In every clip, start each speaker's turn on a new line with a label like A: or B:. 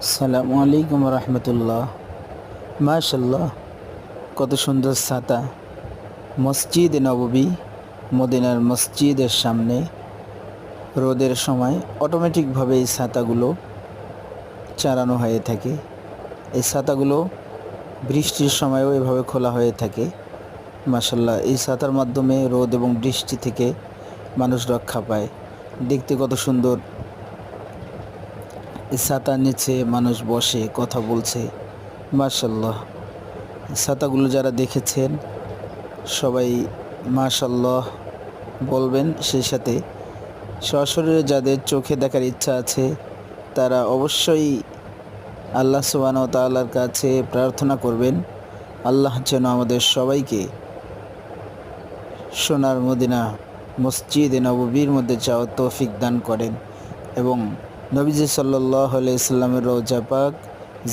A: সালামু আলাইকুম রহমতুল্লাহ। মাশাল্লাহ কত সুন্দর ছাতা। মসজিদ নববী, মদিনার মসজিদের সামনে রোদের সময় অটোমেটিকভাবে এই ছাতাগুলো চালানো হয়ে থাকে। এই ছাতাগুলো বৃষ্টির সময়ও এভাবে খোলা হয়ে থাকে। মাশাল্লাহ এই ছাতার মাধ্যমে রোদ এবং বৃষ্টি থেকে মানুষ রক্ষা পায়। দেখতে কত সুন্দর। ছাতার নিচে মানুষ বসে কথা বলছে মাশাল্লাহ ছাতাগুলো যারা দেখেছেন, সবাই মাশাল্লাহ বলবেন সেই সাথে। সরাসরি যাদের চোখে দেখার ইচ্ছা আছে, তারা অবশ্যই আল্লাহ সুবান তাল্লার কাছে প্রার্থনা করবেন, আল্লাহ যেন আমাদের সবাইকে সোনার মদিনা, মসজিদে নববীর মধ্যে যাওয়ার তৌফিক দান করেন এবং নবীজি সাল্লাহ ইসলামের রোজা পাক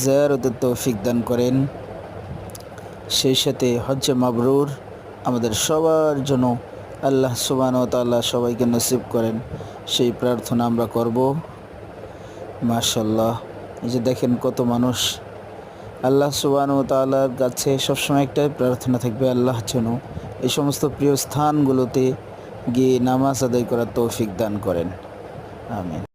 A: জিয়ারতের তৌফিক দান করেন। সেই সাথে হজ্জে মাবরুর আমাদের সবার জন্য আল্লাহ সুবান ও তাল্লাহ সবাইকে নসিব করেন। সেই প্রার্থনা আমরা করব। মাশাল্লাহ এই যে দেখেন কত মানুষ। আল্লাহ সুবান ও তাল্লাহর কাছে সবসময় একটাই প্রার্থনা থাকবে, আল্লাহ যেন এই সমস্ত প্রিয় স্থানগুলোতে গিয়ে নামাজ আদায় করার তৌফিক দান করেন। আমিন।